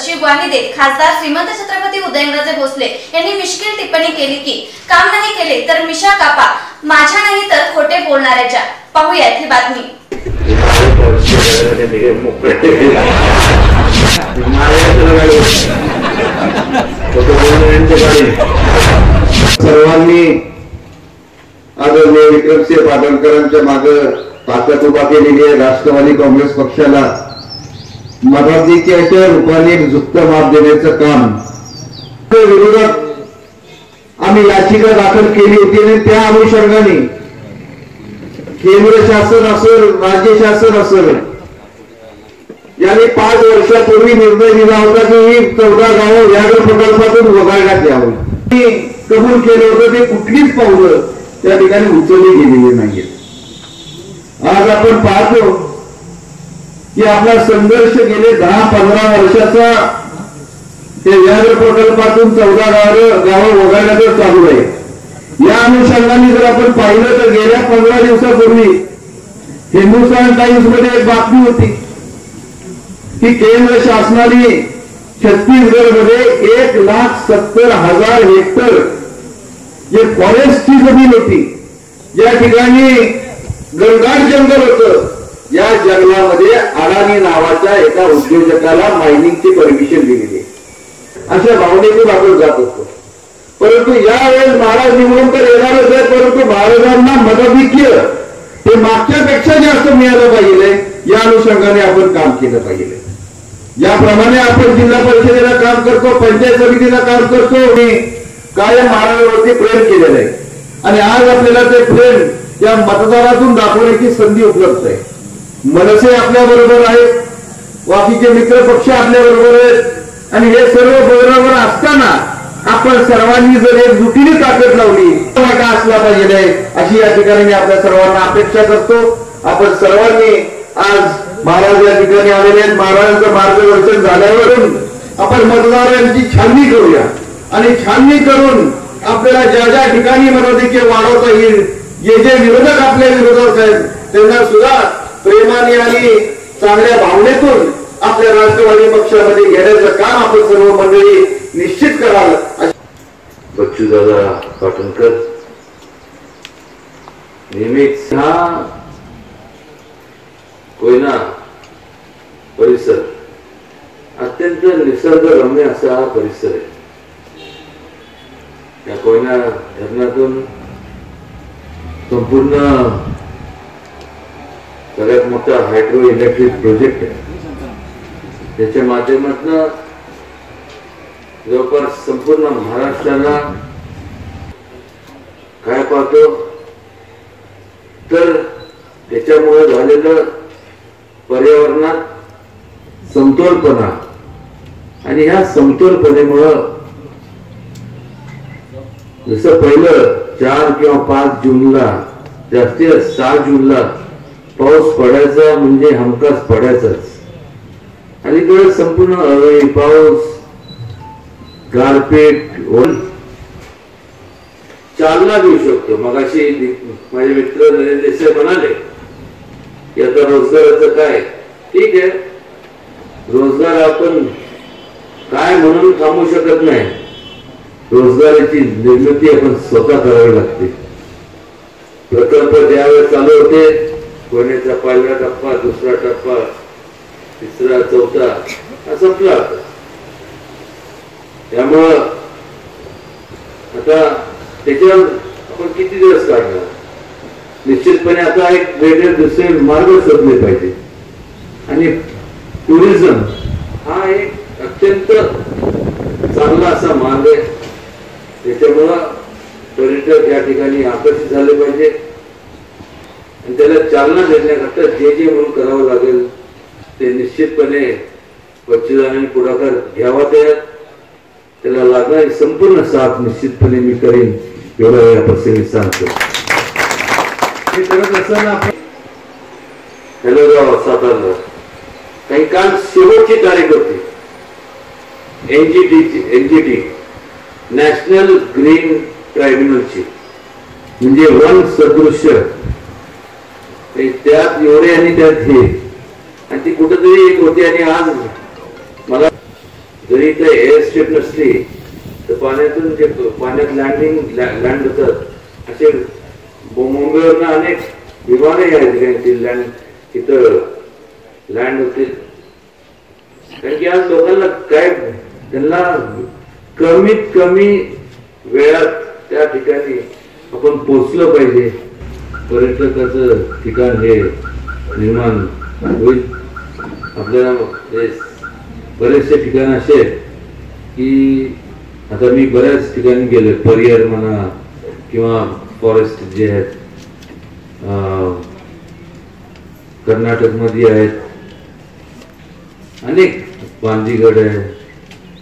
अशी ग्वाही देत खासदार श्रीमंत छत्रपती उदयनराजे भोसले यांनी मिश्किल टिप्पणी केली की काम नाही केले तर मिशा कापा माझ्या नाही तर खोटे बोलणाऱ्याच्या. पाहूयात ही बातमी. सर्वांनी आदरणीय विक्रमसिंह पाटणकरांच्या मागे ताकद उभा केलेली आहे राष्ट्रवादी काँग्रेस पक्षाला. मताधिक्याच्या रूपाने झुक्त माप देण्याचं काम. विरोधात आम्ही याचिका दाखल केली होती आणि त्या अनुषंगाने केंद्र शासन असेल राज्य शासन असेल याने पाच वर्षापूर्वी निर्णय दिला होता की ही चौदा गावं व्याघ्र प्रकल्पातून वगळण्यात यावं. मी कबूल केलं होतं ते कुठलीच पावलं त्या ठिकाणी उचलली गेलेली नाहीये आज आपण पाहतो की आपला संघर्ष गेले दहा पंधरा वर्षाचा ते व्याघ्र प्रकल्पातून चौदा गावं गावं वगळण्याचं चालू आहे. या अनुषंगाने जर आपण पाहिलं तर गेल्या पंधरा दिवसापूर्वी हिंदुस्तान टाइम्समध्ये एक बातमी होती की केंद्र शासनाने छत्तीसगडमध्ये एक लाख सत्तर हजार हेक्टर जे फॉरेस्टची जमीन होती ज्या ठिकाणी गंगाट जंगल होतं या जंगलामध्ये अडाणी नावाच्या एका उद्योजकाला मायनिंगची परमिशन दिलेली आहे. अशा भावनेतून आपण जात असतो परंतु यावेळेस महाराज निवडून तर येणारच आहे परंतु महाराजांना मदतिक्य हे मागच्यापेक्षा जास्त मिळालं पाहिजे. या अनुषंगाने आपण काम केलं पाहिजे. ज्याप्रमाणे आपण जिल्हा परिषदेला काम करतो पंचायत समितीला काम करतो. आणि कायम महाराजांवरती प्रेम केलेलं आहे. आणि आज आपल्याला ते प्रेम या मतदारातून दाखवण्याची संधी उपलब्ध आहे. मनसे आपल्या बरोबर आहेत बाकीचे मित्र पक्ष आपल्या बरोबर आहेत आणि हे सर्व बरोबर असताना आपण सर्वांनी जर एकजुटीने ताकद लावली वाटा असला पाहिजे अशी या ठिकाणी मी आपल्या सर्वांना अपेक्षा करतो. आपण सर्वांनी आज महाराज या ठिकाणी आलेले आहेत महाराजांचं मार्गदर्शन झाल्यावरून आपण मतदारांची छाननी करूया. आणि छाननी करून आपल्याला ज्या ज्या ठिकाणी मताधिक्य वाढवता येईल जे जे विरोधक आपल्या विरोधात आहेत त्यांना सुद्धा प्रेमाने आणि चांगल्या भावनेतून आपल्या राष्ट्रवादी पक्षामध्ये घेण्याचं काम आपण सर्व मंडळी निश्चित कराल. बच्चूदादा पाटणकर नेहमीच हा कोयना परिसर अत्यंत निसर्गरम्य असा हा परिसर आहे. या कोयना धरणातून संपूर्ण सगळ्यात मोठा हायड्रो इलेक्ट्रिक प्रोजेक्ट आहे. त्याच्या माध्यमातून जवळपास संपूर्ण महाराष्ट्राला काय पाहतो? तर त्याच्यामुळे झालेलं पर्यावरणात समतोलपणा आणि ह्या समतोलपणेमुळं जसं पहिलं चार किंवा पाच जूनला जास्तीत सहा जूनला पाऊस पडायचा म्हणजे हमखास पडायचाच अलीकडे संपूर्ण अवयवी पाऊस गारपीट होऊन चालना देऊ शकतो. मगाशी माझे मित्र नरेंद्र देसाई म्हणाले की आता रोजगाराचं काय? ठीक आहे. रोजगार आपण काय म्हणून थांबू शकत नाही? रोजगाराची निर्मिती आपण स्वतः करावी लागते. प्रकल्प ज्यावेळेस चालू होते कोणीचा पहिला टप्पा दुसरा टप्पा तिसरा चौथा हा संपला होता. त्यामुळं आता त्याच्यावर आपण किती दिवस काढणार निश्चितपणे आता एक वेगळे दुसरे मार्ग शोधले पाहिजे. आणि टुरिझम हा एक अत्यंत चांगला असा मार्ग आहे. त्याच्यामुळं पर्यटक या ठिकाणी आकर्षित झाले पाहिजे. आणि त्याला चालना देण्याकरता जे जे म्हणून करावं लागेल ते निश्चितपणे पक्षदानाने पुढाकार घ्यावा त्यात त्याला लागणारी संपूर्ण साथ निश्चितपणे मी करेन एवढा या प्रसंगी सांगतो. हे करत असताना आपण हॅलो गाव सातारला काही काल शेवटची तारीख होती. एनजीटीची एनजीटी. नॅशनल ग्रीन ट्रायब्युनलची. म्हणजे वन सदृश्य. त्यात एवढे आणि त्यात हे. आणि ती कुठंतरी एक होती आणि आज मला जरी ते एअरस्ट्रीप नसली तर पाण्यातून जे पाण्यात लँडिंग लँड होतात असे मुंबईवरनं अनेक विमानही आहेत लँड तिथं लँड होते. कारण की आज लोकांना काय त्यांना कमीत कमी वेळात त्या ठिकाणी आपण पोचलं पाहिजे. पर्यटकाचं ठिकाण हे निर्माण होईल. आपल्याला बरेचसे ठिकाण असे की आता मी बऱ्याच ठिकाणी गेलो परियर म्हणा किंवा फॉरेस्ट जे आहेत अं, कर्नाटकमध्ये आहेत. अनेक बांदीगड आहे.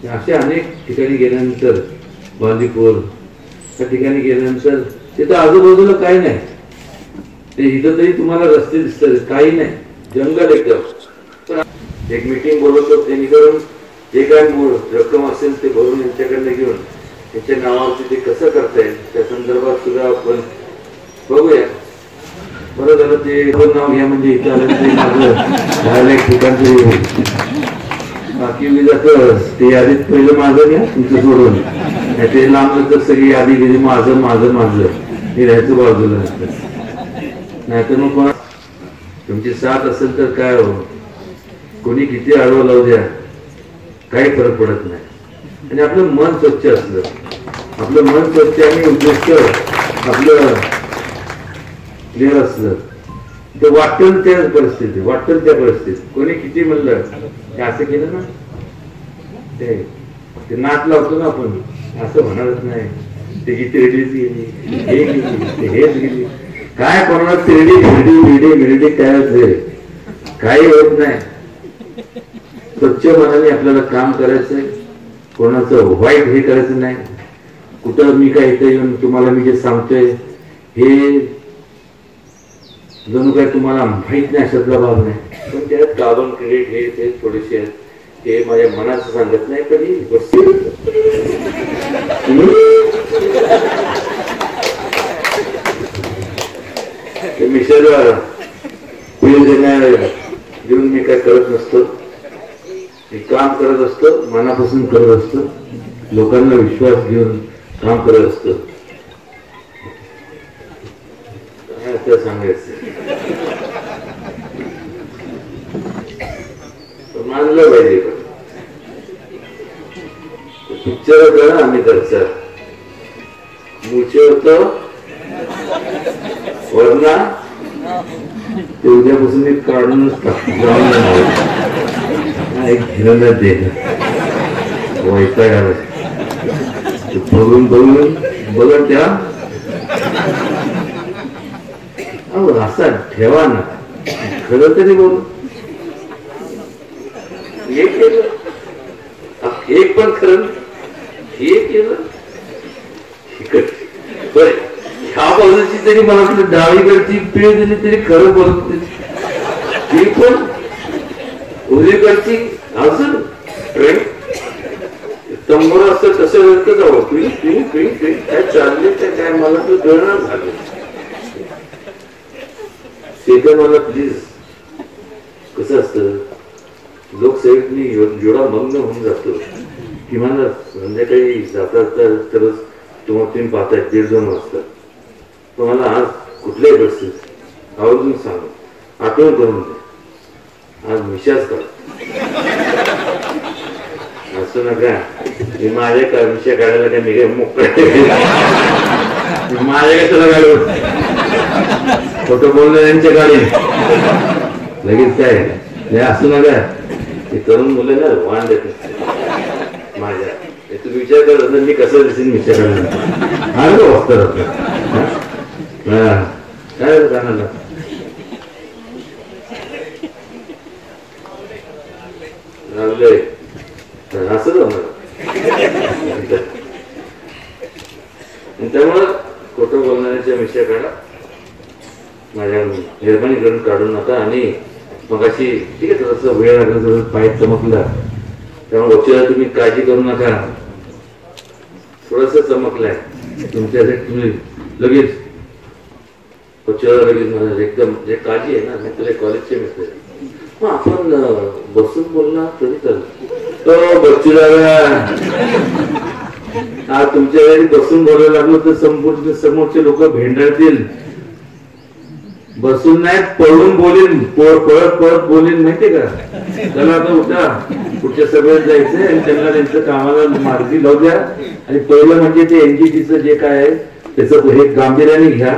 असे अनेक ठिकाणी गेल्यानंतर बांदीपूर त्या ठिकाणी गेल्यानंतर तिथं आजूबाजूला काही नाही. ते इथं तरी तुम्हाला रस्ते दिसतात. काही नाही. जंगल एकदम. एक मीटिंग बोलवतो जेणेकरून जे काय मूळ रक्कम असेल ते भरून यांच्याकडनं घेऊन त्यांच्या नावावरती ते कसं करता येईल त्या संदर्भात सुद्धा आपण बघूया. बरं झालं ते नाव घ्या म्हणजे इथं आलं ते माझं एक ठिकाणचं बाकी मी जातं. ते यादीत पहिलं माझं घ्या तुमचं सोडून. नाही ते लांब तर सगळी यादी गेली माझं माझं माझं. हे राहायचं बाजूला. नाहीतर मग कोणा तुमची साथ असेल तर काय हो? कोणी किती आडवं लावू द्या. काही फरक पडत नाही. आणि आपलं मन स्वच्छ असलं. आपलं मन स्वच्छ आणि उद्दिष्ट आपलं क्लिअर असलं. ते वाटेल त्या परिस्थिती वाटेल त्या परिस्थितीत. कोणी किती म्हणलं ते असं केलं ना? ते नाच लावतो ना आपण. असं म्हणणारच नाही. ते गीत रिलीज गेली हे गेली ते हेच गेली. काय कोणाला तिरडी भिरडी भिरडी भिरडी काय होते काही होत नाही. स्वच्छ मनाने आपल्याला काम करायचंय. कोणाचं वाईट हे करायचं नाही. कुठं मी काय इथे येऊन तुम्हाला मी जे सांगतोय हे जणू काय तुम्हाला माहीत नाही अशातला भाग नाही. पण त्यात कार्बन क्रेडिट हे ते थोडेसे आहेत. ते माझ्या मनाचं सांगत नाही पण विचारू आला ते मिशेला देऊन मी काय करत नसतो. मी काम करत असतो मनापासून करत असतो. लोकांना विश्वास घेऊन काम करत असतो. काय सांगायचं? मानलं पाहिजे पिक्चर करा ना आम्ही घरचा. मुचे होतो. वरना ते उद्यापासून मी काढूनच टाकतो. घेणं दे वैताग बघून बघून बघत द्या असा ठेवा ना. खरं तरी बोल. हे केलं अ, पण खरं हे केलं इकड. बरं ह्या तरी मला वाटतं डावीकडची पिळ दिली तरी खरं बोलत ती पण उजवीकडची अजून ट्रेन तंबोर असतं तसं व्यक्त जावं पिळी पिळी पिळी पिळी. काय चालले ते काय मला तू गळणार झालं ते तर मला प्लीज कसं असतं? लोकसेवेत मी जेवढा मग्न होऊन जातो. किमान संध्याकाळी जातात जाता तरच तुम्हाला तुम्ही पाहताय दीड दोन वाजता. तुम्हाला आज कुठल्याही परिस्थितीत आवर्जून सांग. आठवण करून द्या आज विश्वास कर. असं नका. मी माझ्या का विषय काढायला काय मी काय मोकळ माझ्या कशाला काढू खोटं बोलणाऱ्यांच्या गाडी. लगेच काय? नाही असं नका. ते तरुण मुलं ना वाण देत माझ्या. हे विचार करत मी कसं दिसेन विचार हा नको काय जाणार लागलंय असं जमणार त्यामुळं खोटं बोलणाऱ्याच्या मिशा काढा. माझ्या मेहरबानी करून काढू नका आणि मग अशी ठीक आहे थोडस वेळ लागला थोडं पाय चमकला. त्यामुळे वकिला तुम्ही काळजी करू नका. थोडस चमकलाय. तुमच्यासाठी तुम्ही लगेच वकिला एकदम जे काळजी आहे ना मी तुला कॉलेजचे मित्र मग आपण बसून बोलला तरी चालेल. हो, बच्चू हा तुमच्या वेळी बसून बोलायला लागलो तर संपूर्ण समोरचे लोक भेंडळतील. बसून नाही पळून बोलीन. पळत पळत बोलीन माहितीये का? चला आता उठा. पुढच्या सभेत जायचंय आणि त्यांना त्यांचं कामाला मार्गी लावू द्या. आणि पहिलं म्हणजे ते एनजीटीचं जे काय आहे त्याचं हे गांभीर्याने घ्या.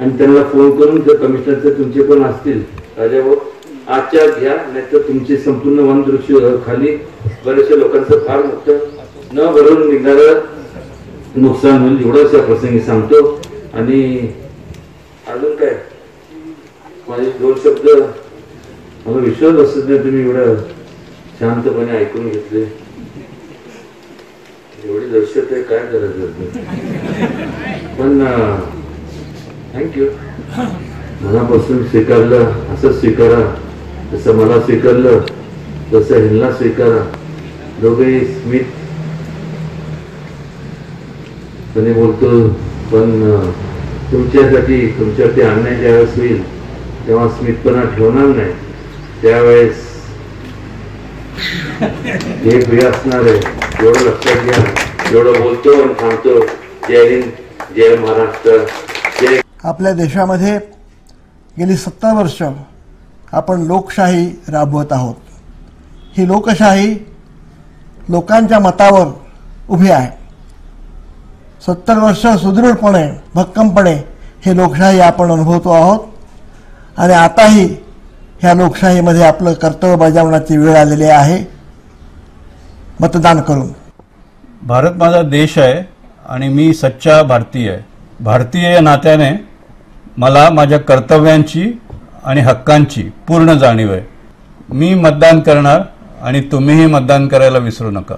आणि त्यांना फोन करून जर कमिशनरचे तुमचे पण असतील. राजाभाऊ आजच्या आज घ्या नाहीतर तुमची संपूर्ण वन दृश्य खाली. बरेचशा लोकांचं फार मोठं न भरून निघणारं नुकसान होईल एवढंच या प्रसंगी सांगतो. आणि अजून काय? माझे दोन शब्द. मला विश्वास बसत नाही तुम्ही एवढं शांतपणे ऐकून घेतले. एवढी दहशत आहे काय करायचं? पण थँक्यू मनापासून स्वीकारलं असं स्वीकारा जसं मला स्वीकारलं तसं ह्यांना स्वीकारा. दोघे स्मित. बोलतो पण तुमच्यासाठी तुमच्यासाठी तुमच्यासाठी अन्याय ज्यावेळेस होईल तेव्हा स्मितपणा ठेवणार नाही. त्यावेळेस हे प्रिय असणार आहे. एवढं लक्षात घ्या. एवढं बोलतो आणि थांबतो जय हिंद जय महाराष्ट्र. आपल्या देशामध्ये गेली सत्तर वर्ष आपण लोकशाही राबवत आहोत. ही लोकशाही लोकांच्या मतावर उभी आहे. सत्तर वर्ष सुदृढपणे भक्कमपणे हे लोकशाही आपण अनुभवतो आहोत. आणि आताही ह्या लोकशाहीमध्ये आपलं कर्तव्य बजावण्याची वेळ आलेली आहे. मतदान करून. भारत माझा देश आहे आणि मी सच्चा भारतीय आहे. भारतीय या नात्याने मला माझ्या कर्तव्यांची आणि हक्कांची पूर्ण जाणीव आहे. मी मतदान करणार आणि तुम्हीही मतदान करायला विसरू नका.